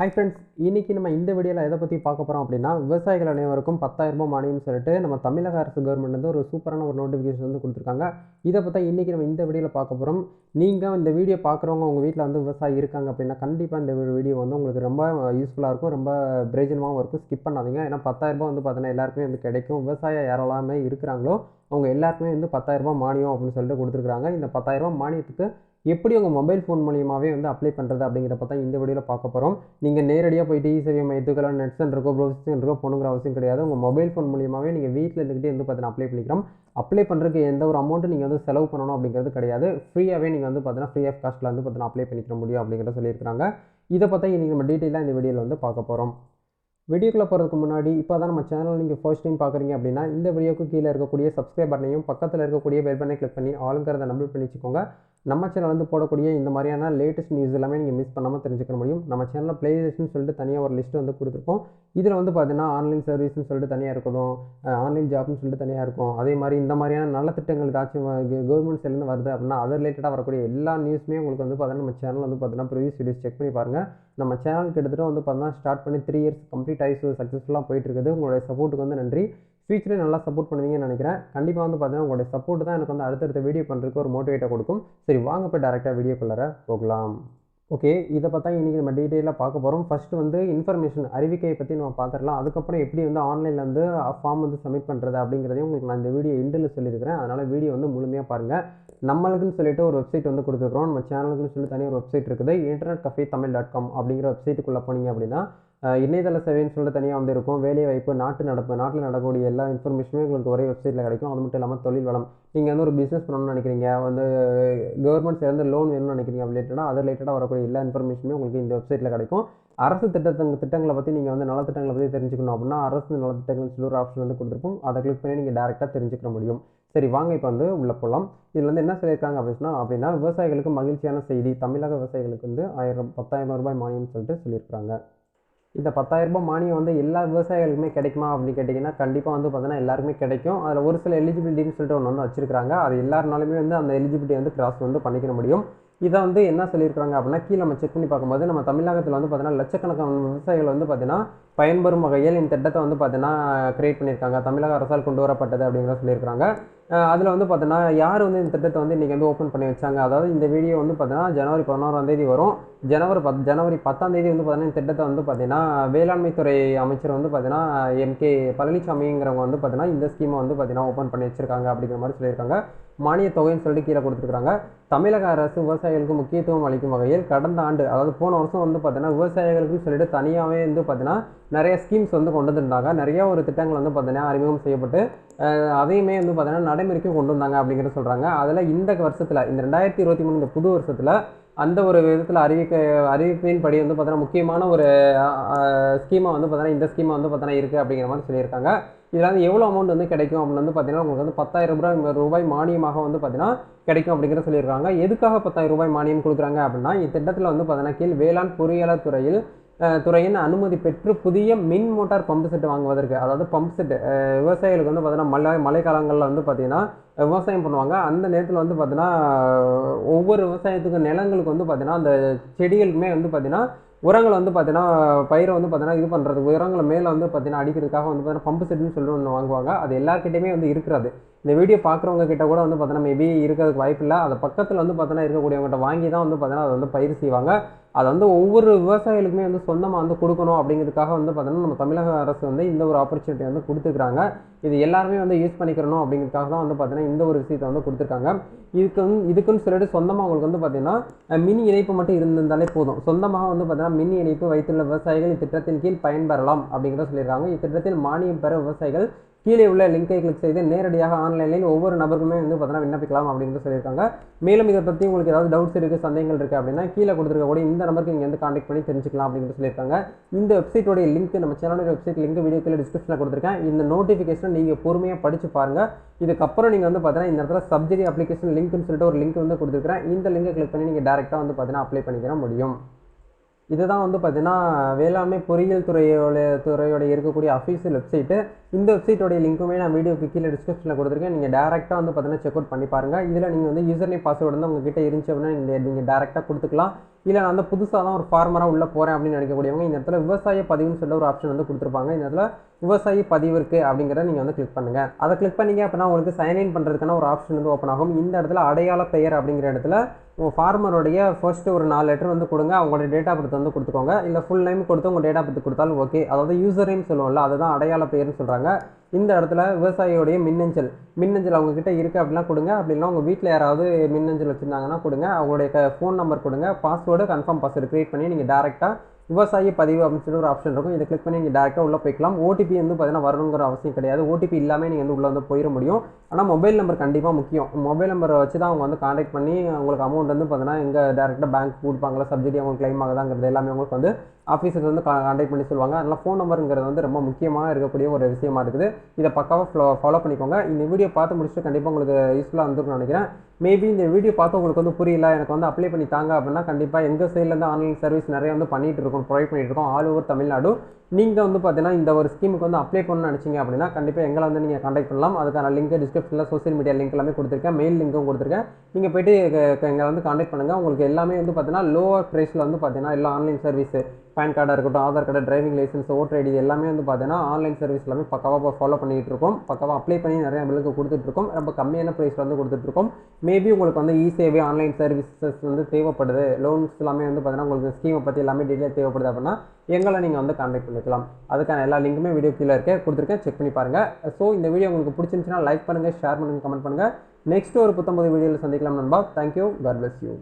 Hi friends இன்றைக்கி நம்ம இந்த வீடியோவில் எதை பற்றி பார்க்க போகிறோம் அப்படின்னா விவசாயிகள் அனைவருக்கும் 10000 ரூபாய் மானியம் சொல்லிட்டு நம்ம தமிழக அரசு கவர்மெண்ட் வந்து ஒரு சூப்பரான ஒரு நோட்டிஃபிகேஷன் வந்து கொடுத்துருக்காங்க. இதை பற்றி இன்றைக்கி நம்ம இந்த வீடியோவில் பார்க்க போகிறோம் நீங்கள் இந்த வீடியோ பார்க்குறவங்க உங்கள் வீட்டில் வந்து விவசாயி இருக்காங்க அப்படின்னா கண்டிப்பாக இந்த வீடியோ வந்து உங்களுக்கு ரொம்ப யூஸ்ஃபுல்லாக இருக்கும். ரொம்ப பிரயோஜனமாகவும் இருக்கும். ஸ்கிப் பண்ணாதீங்க. ஏன்னா 10000 ரூபாய் வந்து பார்த்தீங்கன்னா எல்லாருக்குமே வந்து கிடைக்கும். விவசாயம் யாரெல்லாமே இருக்கிறாங்களோ அவங்க எல்லாருக்குமே வந்து பத்தாயிரரூபா மானியம் அப்படின்னு சொல்லிட்டு கொடுத்துருக்காங்க இந்த பத்தாயிரரூபா மானியத்துக்கு எப்படி உங்கள் மொபைல் ஃபோன் மூலியமாகவே வந்து அப்ளை பண்ணுறது அப்படிங்கிறப்ப தான் இந்த வீடியோவில் பார்க்க போகிறோம் நீங்கள் நேரடியாக போயிட்டு இ சேவை மையத்துக்கெல்லாம் நெட் சென்டருக்கோ ப்ரௌசிங் சென்டருக்கோ போகணுங்கிற அவசியம் கிடையாது. உங்கள் மொபைல் ஃபோன் மூலியமாகவே நீங்கள் வீட்டில் இருந்துக்கிட்டே வந்து பார்த்தீங்கன்னா அப்ளை பண்ணிக்கிறோம். அப்ளை பண்ணுறதுக்கு எந்த ஒரு அமௌண்ட்டு நீங்கள் வந்து செலவு பண்ணணும் அப்படிங்கிறது கிடையாது. ஃப்ரீயாகவே நீங்கள் வந்து பார்த்தீங்கன்னா ஃப்ரீ ஆஃப் காஸ்ட்டில் வந்து பார்த்தீங்கன்னா அப்ளை பண்ணிக்கிற முடியும் அப்படிங்கிறத சொல்லியிருக்காங்க இதை பார்த்தா இன்றைக்கி நம்ம டீட்டெயிலாக இந்த வீடியோவில் வந்து பார்க்க போகிறோம் வீடியோக்குள்ளே போகிறதுக்கு முன்னாடி இப்போ தான் நம்ம சேனல் நீங்கள் ஃபர்ஸ்ட் டைம் பார்க்குறீங்க அப்படின்னா இந்த வீடியோக்கு கீழே இருக்கக்கூடிய சப்ஸ்கிரைப் பட்டனையும் பக்கத்தில் இருக்கக்கூடிய பெல் பட்டனை கிளிக் பண்ணி ஆளுங்கிறத நம்பர் பண்ணி வச்சுக்கோங்க நம்ம சேனல் வந்து போடக்கூடிய இந்த மாதிரியான லேட்டஸ்ட் நியூஸ் எல்லாமே நீங்கள் மிஸ் பண்ணாமல் தெரிஞ்சுக்க முடியும். நம்ம சேனலில் பிளேலிஸ்ட்னு சொல்லிட்டு தனியாக ஒரு லிஸ்ட் வந்து கொடுத்துருக்கோம். இதில் வந்து பார்த்தீங்கன்னா ஆன்லைன் சர்வீஸ்னு சொல்லிட்டு தனியாக இருக்கும் ஆன்லைன் ஜாப்னு சொல்லிட்டு தனியாக இருக்கும். அதே மாதிரி இந்த மாதிரியான நல்ல திட்டங்கள் ஏதாச்சும் கவர்மெண்ட் சைட்லேருந்து வருது அப்படின்னா அது ரிலேட்டடாக வரக்கூடிய எல்லா நியூஸுமே உங்களுக்கு வந்து பார்த்தீங்கன்னா நம்ம சேனல் வந்து பார்த்தீங்கன்னா ப்ரீவியஸ் வீடியோஸ் செக் பண்ணி பாருங்கள் நம்ம சேனல் கிட்டத்தட்ட வந்து பார்த்தீங்கன்னா ஸ்டார்ட் பண்ணி த்ரீ இயர்ஸ் கம்ப்ளீட் ஆகி சக்ஸஸ்ஃபுல்லாக போயிட்டு இருக்குது. உங்களுடைய சப்போர்ட்டுக்கு வந்து நன்றி. ஃபியூச்சரே நல்லா சப்போர்ட் பண்ணுவீங்கன்னு நினைக்கிறேன். கண்டிப்பாக வந்து பார்த்தீங்கன்னா உங்களுடைய சப்போர்ட் தான் எனக்கு வந்து அடுத்தடுத்த வீடியோ பண்ணுறதுக்கு ஒரு மோட்டிவேட்டாக கொடுக்கும். சரி வாங்க போய் டேரெக்டாக வீடியோக்குள்ளார போகலாம். ஓகே இதை பார்த்தா இன்றைக்கி நம்ம டீட்டெயிலாக பார்க்க போகிறோம் ஃபஸ்ட்டு வந்து இன்ஃபர்மேஷன் அறிவிக்கையை பற்றி நம்ம பார்த்துடலாம் அதுக்கப்புறம் எப்படி வந்து ஆன்லைனில் வந்து ஃபார்ம் வந்து சப்மிட் பண்ணுறது அப்படிங்கிறதையும் உங்களுக்கு நான் இந்த வீடியோ எண்டில் சொல்லியிருக்கிறேன். அதனால் வீடியோ வந்து முழுமையாக பாருங்கள் நம்மளுக்குன்னு சொல்லிட்டு ஒரு வெப்சைட் வந்து கொடுத்துருக்குறோம். நம்ம சேனலுக்குன்னு சொல்லி தனியாக ஒரு வெப்சைட் இருக்குது. Internet cafe Tamil dot com அப்படிங்கிற வெப்சைட்டுக்குள்ளே போனீங்க அப்படின்னா இணையதள சேவைன்னு சொல்லிட்டு தனியாக வந்து இருக்கும் வேலை வாய்ப்பு நாட்டு நடப்பு நாட்டில் நடக்கக்கூடிய எல்லா இன்ஃபர்மேஷனுமே உங்களுக்கு ஒரே வெப்சைட்டில் கிடைக்கும். அது மட்டும் இல்லாமல் தொழில் வளம். நீங்கள் வந்து ஒரு பிஸ்னஸ் பண்ணணும்னு நினைக்கிறீங்க. வந்து கவர்மெண்ட் சேர்ந்து லோன் வேணும்னு நினைக்கிறீங்க ரிலேட்டடாக அது ரிலேட்டடாக வரக்கூடிய எல்லா இன்ஃபர்மேஷனுமே உங்களுக்கு இந்த வெப்சைட்டில் கிடைக்கும். அரசு திட்டத்தங்க திட்டங்களை பற்றி நீங்கள் வந்து நலத்திட்டங்களை பற்றி தெரிஞ்சுக்கணும் அப்படின்னா அரசு நலத்திட்டங்கள் சொல்லி ஒரு ஆப்ஷன் வந்து கொடுத்துருப்போம். அதை கிளிக் பண்ணி நீங்கள் டேரெக்டாக தெரிஞ்சுக்க முடியும். சரி வாங்க இப்போ வந்து உள்ளே போகலாம் இதில் வந்து என்ன சொல்லியிருக்காங்க அப்படின்னா அப்படின்னா விவசாயிகளுக்கு மகிழ்ச்சியான செய்தி. தமிழக விவசாயிகளுக்கு வந்து ஆயிரம் பத்தாயிரம் ரூபாய் மானியம்னு சொல்லிட்டு சொல்லியிருக்காங்க. இந்த பத்தாயிரம் ரூபாய் மானியம் வந்து எல்லா விவசாயிகளுக்குமே கிடைக்குமா அப்படின்னு கேட்டிங்கன்னா கண்டிப்பாக வந்து பார்த்தீங்கன்னா எல்லாருக்குமே கிடைக்கும். அதில் ஒரு சில எலிஜிபிலிட்டின்னு சொல்லிட்டு ஒன்று வந்து வச்சிருக்காங்க அது எல்லாருனாலுமே வந்து அந்த எலிஜிபிலிட்டி வந்து கிராஸ் வந்து பண்ணிக்க முடியும். இதை வந்து என்ன சொல்லியிருக்காங்க அப்படின்னா கீழே நம்ம செக் பண்ணி பார்க்கும்போது நம்ம தமிழகத்தில் வந்து பார்த்தீங்கன்னா லட்சக்கணக்கான விவசாயிகள் வந்து பார்த்தீங்கன்னா பயன்பெறும் வகையில் இந்த திட்டத்தை வந்து பார்த்தீங்கன்னா கிரியேட் பண்ணியிருக்காங்க தமிழக அரசால் கொண்டு வரப்பட்டது அப்படிங்கிற சொல்லியிருக்காங்க அதில் வந்து பார்த்தீங்கன்னா யார் வந்து இந்த திட்டத்தை வந்து இன்றைக்கி வந்து ஓப்பன் பண்ணி வச்சாங்க அதாவது இந்த வீடியோ வந்து பார்த்தீங்கன்னா ஜனவரி பதினோராம் தேதி வரும் ஜனவரி பத் ஜனவரி பத்தாம் தேதி வந்து பார்த்தீங்கன்னா இந்த திட்டத்தை வந்து பார்த்தீங்கன்னா வேளாண்மைத்துறை அமைச்சர் வந்து பார்த்தீங்கன்னா எம்கே பழனிசாமிங்கிறவங்க வந்து பார்த்தீங்கன்னா இந்த ஸ்கீமை வந்து பார்த்தீங்கன்னா ஓப்பன் பண்ணி வச்சிருக்காங்க அப்படிங்கிற மாதிரி சொல்லியிருக்காங்க மானிய தொகைன்னு சொல்லிட்டு கீழே கொடுத்துருக்காங்க தமிழக அரசு விவசாயிகளுக்கு முக்கியத்துவம் அளிக்கும் வகையில் கடந்த ஆண்டு அதாவது போன வருஷம் வந்து பார்த்தீங்கன்னா விவசாயிகளுக்குன்னு சொல்லிட்டு தனியாகவே வந்து பார்த்தீங்கன்னா நிறைய ஸ்கீம்ஸ் வந்து கொண்டு வந்திருந்தாங்க. நிறைய ஒரு திட்டங்கள் வந்து பார்த்தீங்கன்னா அறிமுகம் செய்யப்பட்டு அதையுமே வந்து பார்த்தீங்கன்னா நடைமுறைக்கும் கொண்டு வந்தாங்க அப்படிங்கிறத சொல்கிறாங்க அதில் இந்த வருஷத்தில் இந்த ரெண்டாயிரத்தி இருபத்தி மூணு இந்த புது வருஷத்தில் அந்த ஒரு விதத்தில் அறிவிக்க அறிவிப்பின் படி வந்து பார்த்தீங்கன்னா முக்கியமான ஒரு ஸ்கீமை வந்து பார்த்தீங்கன்னா இந்த ஸ்கீமை வந்து பார்த்தீங்கன்னா இருக்குது அப்படிங்கிற மாதிரி சொல்லியிருக்காங்க. இதில் வந்து எவ்வளோ அமௌண்ட் வந்து கிடைக்கும் அப்படின்னு வந்து பார்த்தீங்கன்னா உங்களுக்கு வந்து பத்தாயிரம் ரூபாய் ரூபாய் மானியமாக வந்து பார்த்தீங்கன்னா கிடைக்கும் அப்படிங்கிற சொல்லியிருக்காங்க. எதுக்காக பத்தாயிரம் ரூபாய் மானியம் கொடுக்குறாங்க அப்படின்னா இந்த திட்டத்தில் வந்து பார்த்தீங்கன்னா கீழ் வேளாண் பொறியாளர் துறையில் துறையின் அனுமதி பெற்று புதிய மின் மோட்டார் பம்பு செட் வாங்குவதற்கு அதாவது பம்ப் செட் விவசாயிகளுக்கு வந்து பார்த்தீங்கன்னா மழை மழைக்காலங்களில் வந்து பார்த்திங்கன்னா விவசாயம் பண்ணுவாங்க. அந்த நேரத்தில் வந்து பார்த்தீங்கன்னா ஒவ்வொரு விவசாயத்துக்கும் நிலங்களுக்கு வந்து பார்த்திங்கன்னா அந்த செடிகளுக்குமே வந்து பார்த்திங்கன்னா உரங்களை வந்து பார்த்தீங்கன்னா பயிரை வந்து பார்த்தீங்கன்னா இது பண்ணுறதுக்கு உரங்களை மேலே வந்து பார்த்தீங்கன்னா அடிக்கிறதுக்காக வந்து பார்த்தீங்கன்னா பம்பு செட்டுன்னு சொல்லி ஒன்று வாங்குவாங்க. அது எல்லாருக்கிட்டையுமே வந்து இருக்கிறது. இந்த வீடியோ பார்க்குறவங்க கிட்ட கூட வந்து பார்த்தீங்கன்னா மேபி இருக்கிறதுக்கு வாய்ப்பு இல்லை. அதை பக்கத்தில் வந்து பார்த்தீங்கன்னா இருக்கக்கூடியவங்ககிட்ட வாங்கி தான் வந்து பார்த்தீங்கன்னா அதை வந்து பயிர் செய்வாங்க. அதை வந்து ஒவ்வொரு விவசாயிகளுக்குமே வந்து சொந்தமாக வந்து கொடுக்கணும் அப்படிங்கிறதுக்காக வந்து பார்த்தீங்கன்னா நம்ம தமிழக அரசு வந்து இந்த ஒரு ஆப்பர்ச்சுனிட்டி வந்து கொடுத்துருக்காங்க இது எல்லாருமே வந்து யூஸ் பண்ணிக்கிறணும் அப்படிங்கிறதுக்காக தான் வந்து பார்த்தீங்கன்னா இந்த ஒரு விஷயத்தை வந்து கொடுத்துருக்காங்க. இதுக்கு வந்து இதுக்குன்னு சொல்லிட்டு சொந்தமாக அவங்களுக்கு வந்து பார்த்தீங்கன்னா மின் இணைப்பு மட்டும் இருந்திருந்தாலே போதும். சொந்தமாக வந்து பார்த்தீங்கன்னா மின் இணைப்பு வைத்துள்ள விவசாயிகள் இத்திட்டத்தின் கீழ் பயன்பெறலாம் அப்படிங்கிறத சொல்லியிருக்காங்க. இத்திட்டத்தில் மானியம் பெற விவசாயிகள் கீழே உள்ள லிங்கை கிளிக் செய்து நேரடியாக ஆன்லைனில் ஒவ்வொரு நபருக்குமே வந்து பார்த்தீங்கன்னா விண்ணப்பிக்கலாம் அப்படின்னு சொல்லியிருக்காங்க. மேலும் இதை பற்றி உங்களுக்கு ஏதாவது டவுட்ஸ் இருக்குது சந்தேகங்கள் இருக்குது அப்படின்னா கீழே கொடுத்துருக்கக்கூடிய இந்த நம்பருக்கு நீங்கள் வந்து காண்டாக்ட் பண்ணி தெரிஞ்சுக்கலாம் அப்படின்னு சொல்லியிருக்காங்க. இந்த வெப்சைட்டோடைய லிங்க் நம்ம சேனலோட வெப்சைட் லிங்க் வீடியோ கீழே டிஸ்கிரிப்ஷனில் கொடுத்துருக்கேன். இந்த நோட்டிஃபிகேஷன் நீங்கள் பொறுமையாக படித்து பாருங்கள் இதுக்கப்புறம் நீங்கள் வந்து பார்த்தீங்கன்னா இந்த இடத்துல சப்ஜெக்ட் அப்ளிகேஷன் லிங்க்னு சொல்லிட்டு ஒரு லிங்க் வந்து கொடுத்துருக்கேன் இந்த லிங்கை கிளிக் பண்ணி நீங்கள் டேரெக்டாக வந்து பார்த்தீங்கன்னா அப்ளை பண்ணிக்கிற முடியும். இதுதான் வந்து பார்த்தீங்கன்னா வேளாண்மை பொறியியல் துறையோட துறையோட இருக்கக்கூடிய அஃபீஷியல் வெப்சைட்டு இந்த வெப்சைட்டோடைய லிங்க்குமே நான் வீடியோக்கு கீழே டிஸ்கிரிப்ஷனில் கொடுத்துருக்கேன். நீங்கள் டேரெக்டாக வந்து பார்த்தீங்கன்னா செக் அவுட் பண்ணி பாருங்கள் இதில் நீங்கள் வந்து யூசர் நேம் பாஸ்வேர்டு வந்து உங்ககிட்ட இருந்துச்சு அப்படின்னா நீங்கள் நீங்கள் டேரெக்டாக கொடுத்துக்கலாம். இல்லை நான் வந்து புதுசாக தான் ஒரு ஃபார்மராக உள்ளே போகிறேன் அப்படின்னு நினைக்கக்கூடியவங்க இந்த இடத்துல விவசாய பதிவுன்னு சொல்ல ஒரு ஆப்ஷன் வந்து கொடுத்துருப்பாங்க. இந்த இடத்துல விவசாயி பதிவு இருக்குது அப்படிங்கிறத நீங்கள் வந்து கிளிக் பண்ணுங்கள் அதை கிளிக் பண்ணிங்க அப்படின்னா உங்களுக்கு சைன்இன் பண்ணுறதுக்கான ஒரு ஆப்ஷன் வந்து ஓப்பன் ஆகும். இந்த இடத்துல அடையாள பெயர் அப்படிங்கிற இடத்துல உங்கள் ஃபார்மருடைய ஃபர்ஸ்ட் ஒரு நாலு லெட்டர் வந்து கொடுங்க. அவங்களோட டேட் ஆஃப் பர்த் வந்து கொடுத்துக்கோங்க. இல்லை ஃபுல் நேம் கொடுத்து உங்கள் டேட் ஆஃப் பர்த் கொடுத்தாலும் ஓகே அதாவது யூசர் நேம் சொல்லுவோம்ல அதுதான் அடையாள பெயர்னு சொல்கிறாங்க இந்த இடத்துல விவசாயியோடைய மின்னஞ்சல். மின்னஞ்சல் அவங்கக்கிட்ட இருக்குது அப்படிலாம் கொடுங்க. அப்படின்னா உங்கள் வீட்டில் யாராவது மின்னஞ்சல் வச்சுருந்தாங்கன்னா கொடுங்க. அவங்களுடைய ஃபோன் நம்பர் கொடுங்க. பாஸ்வேர்டு கன்ஃபார்ம் பாஸ்வேர்டு க்ரியேட் பண்ணி நீங்கள் டேரெக்டாக விவசாயி பதிவு அப்படின்னு சொல்லி ஒரு ஆப்ஷன் இருக்கும். இதை கிளிக் பண்ணி நீங்கள் டேரெக்டாக உள்ளே போய்க்கலாம். ஓடிபி வந்து பார்த்தீங்கன்னா வரணுங்கிற அவசியம் கிடையாது. ஓடிபி இல்லாமல் நீங்கள் வந்து உள்ளே வந்து போயிட முடியும். ஆனால் மொபைல் நம்பர் கண்டிப்பாக முக்கியம். மொபைல் நம்பரை வச்சு தான் அவங்க வந்து காண்டாக்ட் பண்ணி உங்களுக்கு அமௌண்ட் வந்து பார்த்தீங்கன்னா எங்கள் டேரெக்டாக பேங்க் கொடுப்பாங்களா சப்ஜெக்ட் அவங்க கிளைம் ஆகுதாங்கிறது எல்லாமே உங்களுக்கு வந்து ஆஃபீஸுக்கு வந்து காண்டாக்ட் பண்ணி சொல்லுவாங்க. அதனால் ஃபோன் நம்பருங்கிறது வந்து ரொம்ப முக்கியமாக இருக்கக்கூடிய ஒரு விஷயமா இருக்குது. இதை பக்காவாக ஃபாலோ பண்ணிக்கோங்க. இந்த வீடியோ பார்த்து முடிச்சுட்டு கண்டிப்பாக உங்களுக்கு யூஸ்ஃபுல்லாக வந்துருக்குன்னு நினைக்கிறேன். மேபி இந்த வீடியோ பார்த்து உங்களுக்கு வந்து புரியல எனக்கு வந்து அப்ளை பண்ணி தாங்க அப்படின்னா கண்டிப்பாக எங்கள் சைட்லேருந்து ஆன்லைன் சர்வீஸ் நிறைய வந்து பண்ணிகிட்டு இருக்கோம். ப்ரொவைட் பண்ணிட்டு இருக்கோம். ஆல் ஓவர் தமிழ்நாடு நீங்கள் வந்து பார்த்தீங்கன்னா இந்த ஒரு ஸ்கீமுக்கு வந்து அப்ளை பண்ணணும்னு நினச்சிங்க அப்படின்னா கண்டிப்பாக எங்களை வந்து நீங்கள் காண்டாக்ட் பண்ணலாம். அதுக்கான லிங்க் டிஸ்கிரிப்ஷனில் சோஷியல் மீடியா லிங்க் எல்லாமே கொடுத்துருக்கேன். மெயில் லிங்க்கும் கொடுத்துருக்கேன். நீங்கள் போயிட்டு எங்களை வந்து காண்டாக்ட் பண்ணுங்கள் உங்களுக்கு எல்லாமே வந்து பார்த்தீங்கன்னா லோவர் ப்ரைஸில் வந்து பார்த்தீங்கன்னா எல்லா ஆன்லைன் சர்வீஸ் பேன் கார்டாக இருக்கட்டும் Aadhaar card driving licence voter ID எல்லாமே வந்து பார்த்தீங்கன்னா ஆன்லைன் சர்வீஸ் எல்லாமே பக்காவாக ஃபாலோ பண்ணிகிட்டு இருக்கோம். பக்காவாக அப்ளை பண்ணி நிறைய நம்மளுக்கு கொடுத்துட்ருக்கோம் ரொம்ப கம்மியான ப்ரைஸ் வந்து கொடுத்துட்ருக்கோம் மேபி உங்களுக்கு வந்து இ சேவை ஆன்லைன் சர்வீசஸ் வந்து தேவைப்படுது. லோன்ஸ் எல்லாமே வந்து பார்த்தீங்கன்னா உங்களுக்கு ஸ்கீமை பற்றி எல்லாமே டீட்டெயில் தேவைப்படுது அப்படின்னா எங்களை நீங்கள் வந்து காண்டாக்ட் பண்ணிக்கலாம். அதுக்கான எல்லா லிங்க்குமே வீடியோ கீழே இருக்கே கொடுத்துருக்கேன். செக் பண்ணி பாருங்கள் ஸோ இந்த வீடியோ உங்களுக்கு பிடிச்சிருந்துச்சுன்னா லைக் பண்ணுங்கள் ஷேர் பண்ணுங்கள் கமெண்ட் பண்ணுங்கள் நெக்ஸ்ட் ஒரு புத்தம்பது வீடியோவில் சந்திக்கலாம் நண்பா. Thank you God bless you